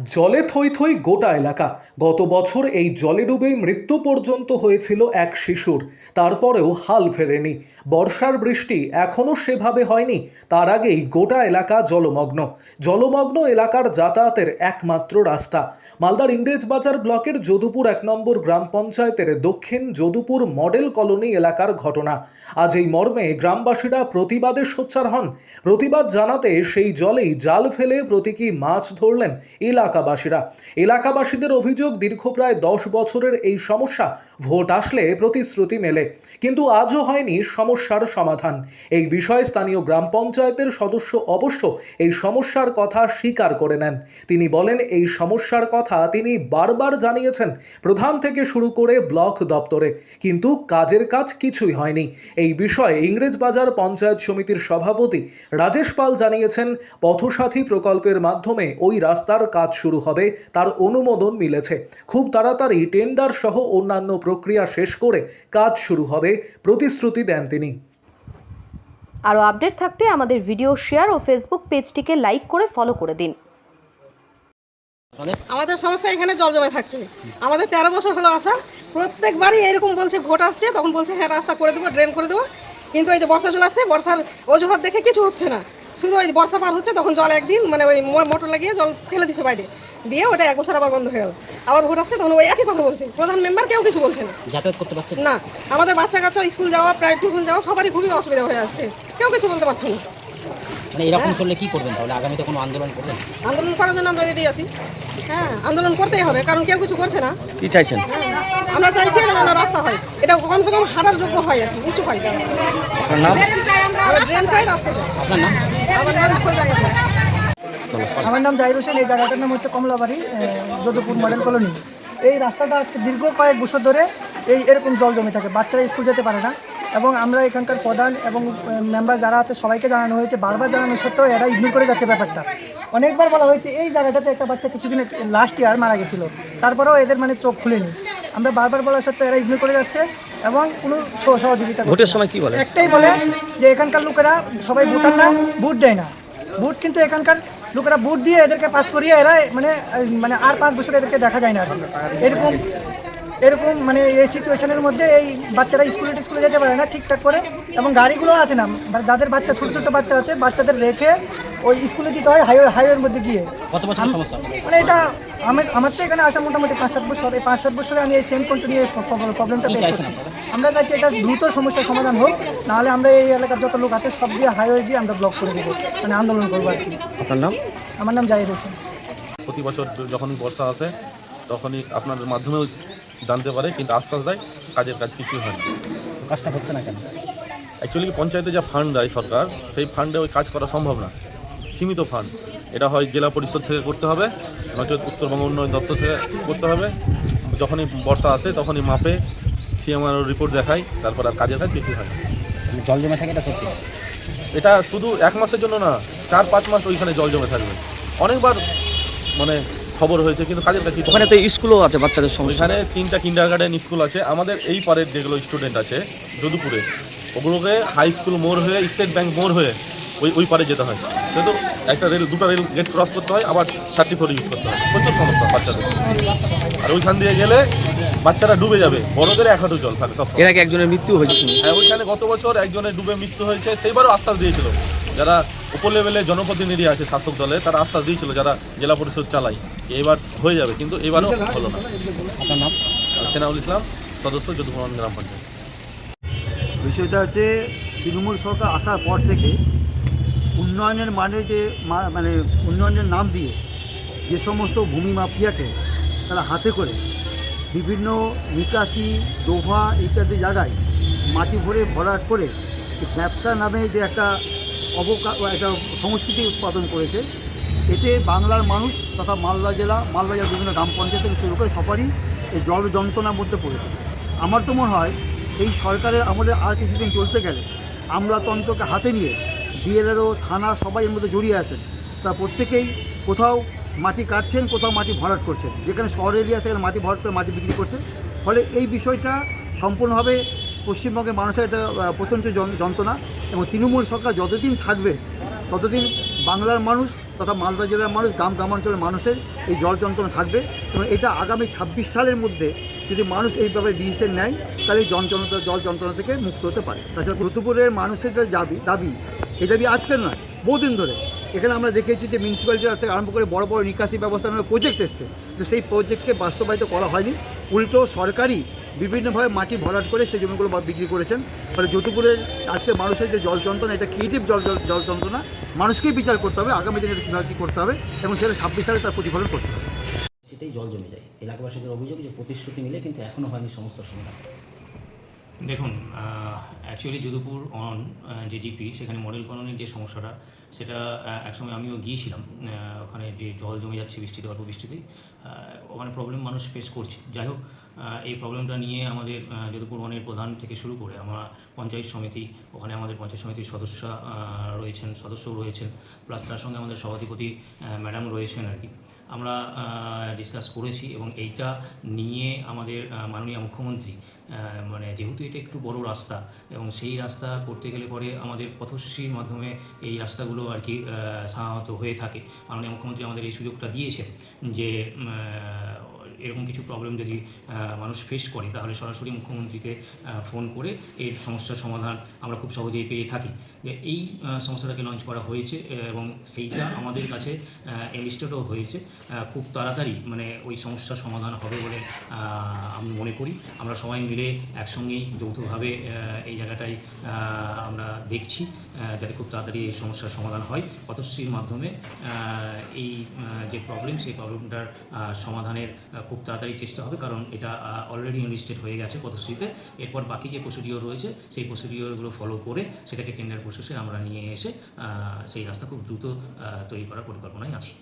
জলে থই থই গোটা এলাকা। গত বছর এই জলে ডুবেই মৃত্যু পর্যন্ত হয়েছিল এক শিশুর। তারপরেও হাল ফেরেনি। বর্ষার বৃষ্টি এখনও সেভাবে হয়নি। তার আগেই গোটা এলাকা জলমগ্ন। জলমগ্ন এলাকার যাতায়াতের একমাত্র রাস্তা। মালদার ইংরেজবাজার ব্লকের যদুপুর এক নম্বর গ্রাম পঞ্চায়েতের দক্ষিণ যদুপুর মডেল কলোনি এলাকার ঘটনা। আজ এই মর্মে গ্রামবাসীরা প্রতিবাদে সোচ্চার হন। প্রতিবাদ জানাতে সেই জলেই জাল ফেলে প্রতীকী মাছ ধরলেন এলাকাবাসীরা। এলাকাবাসীদের অভিযোগ, দীর্ঘ প্রায় দশ বছরের এই সমস্যা, ভোট আসলে প্রতিশ্রুতি মেলে। কিন্তু আজও হয়নি সমস্যার সমাধান। এই বিষয়ে স্থানীয় গ্রাম পঞ্চায়েতের সদস্য অবশ্য এই সমস্যার কথা স্বীকার করে নেন। তিনি বলেন, এই সমস্যার কথা তিনি বারবার জানিয়েছেন, প্রধান থেকে শুরু করে ব্লক দপ্তরে। কিন্তু কাজের কাজ কিছুই হয়নি। এই বিষয়ে ইংরেজ বাজার পঞ্চায়েত সমিতির সভাপতি রাজেশ পাল জানিয়েছেন, পথসাথী প্রকল্পের মাধ্যমে ওই রাস্তার কাজ শুরু হবে তার অনুমোদন মিলেছে। খুব তাড়াতাড়ি টেন্ডার সহ অন্যান্য প্রক্রিয়া শেষ করে কাজ শুরু হবে প্রতিশ্রুতি দেন তিনি। আরও আপডেট থাকতে আমাদের ভিডিও শেয়ার ও ফেসবুক পেজটিকে লাইক করে ফলো করে দিন। আমাদের সমস্যা এখানে জল জমে থাকছে। আমাদের তেরো বছর হলো আসা প্রত্যেকবারই এরকম বলছে ভোট আসছে তখন বলছে হ্যাঁ রাস্তা করে দেবো ড্রেন করে দেবো। কিন্তু এই যে বর্ষা চলে আসছে বর্ষার অজুহাত দেখে কিছু হচ্ছে না। শুধু ওই বর্ষা পার হচ্ছে তখন জল একদিন মানে ওই মোটর লাগিয়ে জল ফেলে দিচ্ছে বাইরে। দিয়ে ওটা এক বছর আবার বন্ধ হয়ে গেল। আবার ভোট আসছে তখন ওই একই কথা বলছে। প্রধান মেম্বার কেউ কিছু বলছে না। যাতায়াত করতে পারছে না? আমাদের বাচ্চা কাচ্চা স্কুল যাওয়া প্রায় টিউশন যাওয়া সবারই খুবই অসুবিধা হয়ে যাচ্ছে। কেউ কিছু বলতে পারছে না। মানে এরকম চললে কি করবেন তাহলে? আগামীতে কোনো আন্দোলন করবেন? আন্দোলন করার জন্য আমরা রেডি আছি। হ্যাঁ আন্দোলন করতেই হবে কারণ কেউ কিছু করছে না। কি চাইছেন? আমরা চাইছি এটা রাস্তা হয়। এটা কমসে কম হাঁটার যোগ্য হয় আর কি উঁচু হয় আপনার নাম? ড্রেন চাই রাস্তা চাই আপনার নাম? আমার নাম। আমার নাম জাহির হোসেন এই জায়গাটার নাম হচ্ছে কমলাবাড়ি যদুপুর মডেল কলোনি। এই রাস্তাটা দীর্ঘ কয়েক বছর ধরে এই এরকম জল জমে থাকে বাচ্চারা স্কুল যেতে পারে না। এবং আমরা এখানকার প্রধান এবং মেম্বার যারা আছে সবাইকে জানানো হয়েছে বারবার জানানো সত্ত্বেও এরা ইগনোর করে যাচ্ছে ব্যাপারটা। অনেকবার বলা হয়েছে এই জায়গাটাতে একটা বাচ্চা কিছুদিন লাস্ট ইয়ার মারা গেছিল। তারপরেও এদের মানে চোখ খুলেনি। আমরা বারবার বলা সত্ত্বেও এরা ইগনোর করে যাচ্ছে এবং কোনো সহ- সহযোগিতা ভোটের সময় কি বলে? একটাই বলে যে এখানকার লোকেরা সবাই ভোটার না ভোট দেয় না। ভোট কিন্তু এখানকার লোকেরা ভোট দিয়ে এদেরকে পাস করিয়ে এরা মানে মানে আর পাঁচ বছর এদেরকে দেখা যায় না আর কি। এরকম এরকম মানে এই সিচুয়েশনের মধ্যে এই বাচ্চারা স্কুলে স্কুলে যেতে পারে না ঠিকঠাক করে এবং গাড়িগুলো আছে না মানে যাদের বাচ্চা ছোটো ছোটো বাচ্চা আছে বাচ্চাদের রেখে ওই স্কুলে দিতে হয় হাইওয়ে হাইওয়ের মধ্যে গিয়ে। কত বছরের সমস্যা? মানে এটা আমার আমার তো এখানে আসা মোটামুটি পাঁচ সাত বছর এই পাঁচ সাত বছরে আমি এই সেম কন্টিনিউ প্রবলেমটা ফেস করছি। আমরা চাইছি এটা দ্রুত সমস্যার সমাধান হোক নাহলে আমরা এই এলাকার যত লোক আছে সব দিয়ে হাইওয়ে দিয়ে আমরা ব্লক করে দেবো মানে আন্দোলন করব আর কি। আপনার নাম? আমার নাম জাহিদ হোসেন। প্রতি বছর যখনই বর্ষা আসে তখনই আপনাদের মাধ্যমেও জানতে পারে কিন্তু আশ্বাস দেয় কাজের কাজ কিছুই হয় না। কাজটা হচ্ছে না কেন? অ্যাকচুয়ালি পঞ্চায়েতে যা ফান্ড দেয় সরকার সেই ফান্ডে ওই কাজ করা সম্ভব না। সীমিত ফান্ড এটা হয় জেলা পরিষদ থেকে করতে হবে নচেত উত্তরবঙ্গ উন্নয়ন দপ্তর থেকে করতে হবে। যখনই বর্ষা আসে তখনই মাপে সিএমআর রিপোর্ট দেখায় তারপর আর কাজের কাজ কিছুই হয় জল জমে থাকে এটা সত্যি? এটা শুধু এক মাসের জন্য না চার পাঁচ মাস ওইখানে জল জমে থাকবে। অনেকবার মানে খবর হয়েছে কিন্তু কাজের কাছে ওখানে তো স্কুলও আছে বাচ্চাদের সমস্যা। ওইখানে তিনটা কিন্ডার গার্ডেন স্কুল আছে। আমাদের এই পারের যেগুলো স্টুডেন্ট আছে যদুপুরে ওগুলোকে হাই স্কুল মোড় হয়ে স্টেট ব্যাংক মোড় হয়ে ওই ওই পারে যেতে হয়। যেহেতু একটা রেল দুটো রেল গেট ক্রস করতে হয় আবার থার্টি ফোর ইউজ করতে হয়। প্রচুর সমস্যা বাচ্চাদের। আর ওইখান দিয়ে গেলে বাচ্চারা ডুবে যাবে। বড়দের এক হাঁটু জল থাকে সব এর আগে একজনের মৃত্যু হয়েছে। হ্যাঁ ওইখানে গত বছর একজনের ডুবে মৃত্যু হয়েছে সেইবারও আশ্বাস দিয়েছিল। যারা উপর লেভেলে জনপ্রতিনিধি আছে শাসক দলে তারা আশ্বাস দিয়েছিল যারা জেলা পরিষদ চালায়। যে এবার হয়ে যাবে কিন্তু এবারও হলো না। আপনার নাম? সেনাউল ইসলাম সদস্য যদুপুর গ্রাম পঞ্চায়েত। বিষয়টা হচ্ছে তৃণমূল সরকার আসার পর থেকে উন্নয়নের মানে যে মা- মানে উন্নয়নের নাম দিয়ে যে সমস্ত ভূমি মাফিয়াকে তারা হাতে করে বিভিন্ন নিকাশি দোভা ইত্যাদি জায়গায় মাটি ভরে ভরাট করে ব্যবসা নামে যে একটা অবকা একটা সংস্কৃতি উৎপাদন করেছে। এতে বাংলার মানুষ তথা মালদা জেলা মালদা জেলার বিভিন্ন গ্রাম পঞ্চায়েত থেকে শুরু করে সবারই এই জল যন্ত্রণার মধ্যে পড়েছে। আমার তো মনে হয় এই সরকারের আমাদের আর কিছুদিন চলতে গেলে আমলাতন্ত্রকে হাতে নিয়ে বিএলআরও থানা সবাই এর মধ্যে জড়িয়ে আছেন। তা প্রত্যেকেই কোথাও মাটি কাটছেন, কোথাও মাটি ভরাট করছেন। যেখানে শহর এরিয়া, সেখানে মাটি ভরাট করে মাটি বিক্রি করছে ফলে এই বিষয়টা সম্পূর্ণভাবে পশ্চিমবঙ্গের মানুষের এটা প্রত্যন্ত যন্ত্রণা এবং তৃণমূল সরকার যতদিন থাকবে, ততদিন বাংলার মানুষ তথা মালদা জেলার মানুষ, গ্রাম গ্রামাঞ্চলের মানুষের এই জল যন্ত্রণা থাকবে এবং এটা আগামী ছাব্বিশ সালের মধ্যে যদি মানুষ এই ব্যাপারে ডিসিশন নেয়, তাহলে এই যন্ত্রণা জল যন্ত্রণা থেকে মুক্ত হতে পারে। তাছাড়া ঋতুপুরের মানুষের যে দাবি দাবি, এই দাবি আজকের নয়, বহুদিন ধরে। এখানে আমরা দেখেছি যে মিউনিসিপ্যালিটি থেকে আরম্ভ করে বড় বড় নিকাশি ব্যবস্থা প্রজেক্ট এসছে। তো সেই প্রজেক্টকে বাস্তবায়িত করা হয়নি। উল্টো সরকারি বিভিন্নভাবে মাটি ভরাট করে সেই জমিগুলো বিক্রি করেছেন। ফলে যতুপুরের আজকে মানুষের যে জল যন্ত্রণা, এটা ক্রিয়েটিভ জল জল- যন্ত্রণা, মানুষকেই বিচার করতে হবে। আগামী দিনে এটা কীভাবে কী করতে হবে এবং সেটা ছাব্বিশ সালে তার প্রতিফলন করতে হবে। সেটাই জল জমে যায়। এলাকাবাসীদের অভিযোগ যে প্রতিশ্রুতি মিলে কিন্তু এখনও হয়নি সমস্ত সমাধান। দেখুন অ্যাকচুয়ালি যদুপুর অন যে জিপি সেখানে মডেল কলোনির যে সমস্যাটা, সেটা একসময় আমিও গিয়েছিলাম ওখানে যে জল জমে যাচ্ছে বৃষ্টিতে, অল্প বৃষ্টিতে ওখানে প্রবলেম মানুষ ফেস করছে। যাই হোক এই প্রবলেমটা নিয়ে আমাদের যদুপুর ওয়ানের প্রধান থেকে শুরু করে আমরা পঞ্চায়েত সমিতি, ওখানে আমাদের পঞ্চায়েত সমিতির সদস্য রয়েছেন, সদস্যও রয়েছেন প্লাস তার সঙ্গে আমাদের সভাধিপতি ম্যাডাম রয়েছেন আর কি। আমরা ডিসকাস করেছি এবং এইটা নিয়ে আমাদের মাননীয় মুখ্যমন্ত্রী মানে যেহেতু এটা একটু বড় রাস্তা এবং সেই রাস্তা করতে গেলে পরে আমাদের পথশ্রীর মাধ্যমে এই রাস্তাগুলো আর কি সাধারণত হয়ে থাকে। মাননীয় মুখ্যমন্ত্রী আমাদের এই সুযোগটা দিয়েছেন যে এরকম কিছু প্রবলেম যদি মানুষ ফেস করে, তাহলে সরাসরি মুখ্যমন্ত্রীকে ফোন করে এর সমস্যার সমাধান আমরা খুব সহজেই পেয়ে থাকি। যে এই সংস্থাটাকে লঞ্চ করা হয়েছে এবং সেইটা আমাদের কাছে এনলিস্টেডও হয়েছে। খুব তাড়াতাড়ি মানে ওই সমস্যার সমাধান হবে বলে আমি মনে করি। আমরা সবাই মিলে একসঙ্গেই যৌথভাবে এই জায়গাটায় আহ, আমরা দেখছি যাতে খুব তাড়াতাড়ি এই সমস্যার সমাধান হয়। পথশ্রীর মাধ্যমে এই যে প্রবলেম সেই প্রবলেমটার সমাধানের খুব তাড়াতাড়ি চেষ্টা হবে। কারণ এটা অলরেডি ইনলিস্টেড হয়ে গেছে পথশ্রীতে। এরপর বাকি যে প্রসিডিওর রয়েছে সেই প্রসিডিওরগুলো ফলো করে সেটাকে টেন্ডার প্রসেসে আমরা নিয়ে এসে সেই রাস্তা খুব দ্রুত তৈরি করার পরিকল্পনায় আছি।